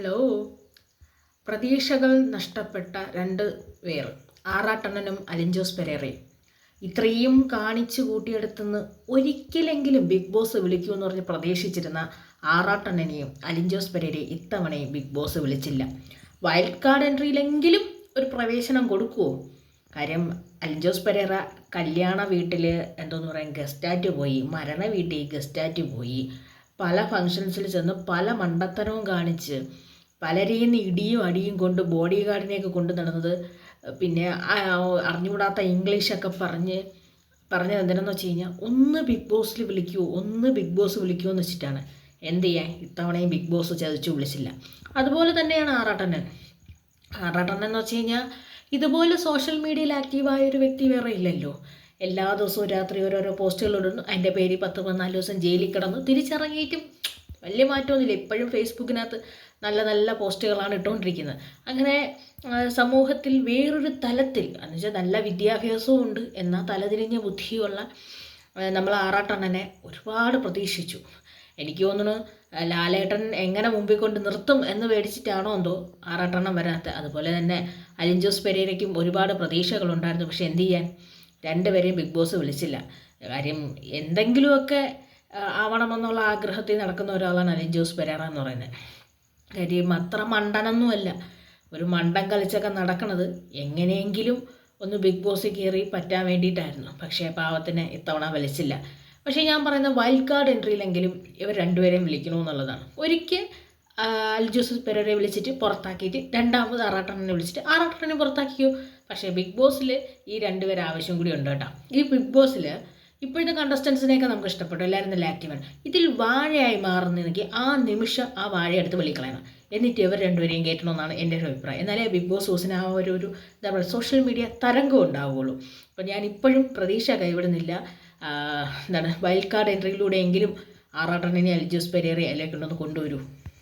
Hello. പ്രതീക്ഷകൾ നഷ്ടപ്പെട്ട രണ്ട് പേർ ആറാട്ടണ്ണനും അലിഞ്ചോസ് പെരേറയും. ഇത്രയും കാണിച്ചു കൂട്ടിയെടുത്തുനിന്ന് ഒരിക്കലെങ്കിലും ബിഗ് ബോസ് വിളിക്കുമെന്ന് പറഞ്ഞ് പ്രതീക്ഷിച്ചിരുന്ന ആറാട്ടണ്ണനെയും അലിഞ്ചോസ് പെരേരയും ഇത്തവണയും ബിഗ് ബോസ് വിളിച്ചില്ല. വൈൽഡ് കാർഡ് എൻട്രിയിലെങ്കിലും ഒരു പ്രവേശനം കൊടുക്കുമോ കാര്യം അലിഞ്ചോസ് പെരേറ കല്യാണ വീട്ടിൽ എന്തോന്ന് പറയാൻ ഗസ്റ്റാറ്റ് പോയി. മരണ വീട്ടിൽ ഗസ്റ്റാറ്റ് പോയി. പല ഫങ്ഷൻസിൽ ചെന്ന് പല മണ്ടത്തരവും കാണിച്ച് പലരെയും നിന്ന് ഇടിയും അടിയും കൊണ്ട് ബോഡി ഗാർഡിനെയൊക്കെ കൊണ്ട് നടന്നത് പിന്നെ അറിഞ്ഞുകൂടാത്ത ഇംഗ്ലീഷൊക്കെ പറഞ്ഞ് പറഞ്ഞത് എന്തിനാന്ന് വെച്ച് കഴിഞ്ഞാൽ ഒന്ന് ബിഗ് ബോസിൽ വിളിക്കുമോ ഒന്ന് ബിഗ് ബോസ് വിളിക്കുമോ എന്ന് വെച്ചിട്ടാണ്. എന്ത് ചെയ്യാൻ? ഇത്തവണയും ബിഗ് ബോസ് ചതിച്ചു വിളിച്ചില്ല. അതുപോലെ തന്നെയാണ് ആറാട്ടണ്ണൻ. ആറാട്ടണ്ണൻ എന്ന് വെച്ച് കഴിഞ്ഞാൽ ഇതുപോലെ സോഷ്യൽ മീഡിയയിൽ ആക്റ്റീവായ ഒരു വ്യക്തി വേറെ ഇല്ലല്ലോ. എല്ലാ ദിവസവും രാത്രി ഓരോരോ പോസ്റ്റുകൾ ഇടുന്നു അതിന്റെ പേര് പത്ത് പതിനാല് ദിവസം ജയിലിൽ കിടന്നു. തിരിച്ചിറങ്ങിയിട്ടും വലിയ മാറ്റമൊന്നുമില്ല. ഇപ്പോഴും ഫേസ്ബുക്കിനകത്ത് നല്ല നല്ല പോസ്റ്റുകളാണ് ഇട്ടുകൊണ്ടിരിക്കുന്നത്. അങ്ങനെ സമൂഹത്തിൽ വേറൊരു തലത്തിൽ എന്ന് വെച്ചാൽ നല്ല വിദ്യാഭ്യാസവും ഉണ്ട് എന്നാൽ തലതിരിഞ്ഞ ബുദ്ധിയുള്ള നമ്മൾ ആറാട്ടണ്ണനെ ഒരുപാട് പ്രതീക്ഷിച്ചു. എനിക്ക് തോന്നുന്നു ലാലേട്ടൻ എങ്ങനെ മുമ്പിൽ കൊണ്ട് നിർത്തും എന്ന് പേടിച്ചിട്ടാണോ എന്തോ ആറാട്ടെണ്ണം വരാത്ത അതുപോലെ തന്നെ അലിൻ ജോസ് പെരേരയ്ക്കും ഒരുപാട് പ്രതീക്ഷകളുണ്ടായിരുന്നു. പക്ഷെ എന്തു ചെയ്യാൻ? രണ്ടുപേരെയും ബിഗ് ബോസ് വിളിച്ചില്ല. കാര്യം എന്തെങ്കിലുമൊക്കെ ആവണമെന്നുള്ള ആഗ്രഹത്തിൽ നടക്കുന്ന ഒരാളാണ് അലിഞ്ചോസ് പെരേറ എന്ന് പറയുന്നത്. കാര്യം അത്ര മണ്ടനൊന്നുമല്ല. ഒരു മണ്ടൻ കളിച്ചൊക്കെ നടക്കണത് എങ്ങനെയെങ്കിലും ഒന്ന് ബിഗ് ബോസ് കയറി പറ്റാൻ വേണ്ടിയിട്ടായിരുന്നു. പക്ഷേ പാവത്തിന് ഇത്തവണ വിളിച്ചില്ല. പക്ഷേ ഞാൻ പറയുന്ന വൈൽഡ് കാർഡ് എൻട്രിയിലെങ്കിലും ഇവർ രണ്ടുപേരെയും വിളിക്കണമെന്നുള്ളതാണ് ഒരിക്കൽ അൽജോസ് പെരരെ വിളിച്ചിട്ട് പുറത്താക്കിയിട്ട് രണ്ടാമത് ആറാട്ടണ്ണനെ വിളിച്ചിട്ട് ആറാട്ടണ്ണനെ പുറത്താക്കിയോ പക്ഷേ ബിഗ് ബോസിൽ ഈ രണ്ടുപേരെ ആവശ്യം കൂടി ഉണ്ട് കേട്ടോ. ഈ ബിഗ് ബോസിൽ ഇപ്പോഴത്തെ കണ്ടസ്റ്റൻസിനെയൊക്കെ നമുക്ക് ഇഷ്ടപ്പെട്ടു. എല്ലാവരും നല്ല ആക്റ്റീവാണ് ഇതിൽ വാഴയായി മാറുന്നെങ്കിൽ ആ നിമിഷം ആ വാഴ എടുത്ത് വെളിക്കളയണം എന്നിട്ട് ഇവർ രണ്ടുപേരെയും കയറ്റണമെന്നാണ് എന്റെ ഒരു അഭിപ്രായം. എന്നാലേ ബിഗ് ബോസ് ഹൗസിന് ആ ഒരു ഒരു എന്താ പറയുക സോഷ്യൽ മീഡിയ തരംഗം ഉണ്ടാവുകയുള്ളൂ. അപ്പോൾ ഞാൻ ഇപ്പോഴും പ്രതീക്ഷ കൈവിടുന്നില്ല. എന്താണ് വൈൽഡ് കാർഡ് എൻട്രിയിലൂടെയെങ്കിലും ആറാട്ടണിനെ അൽജോസ് പെരേറെ അതിലേക്ക് കൊണ്ടുവന്ന് കൊണ്ടുവരൂ.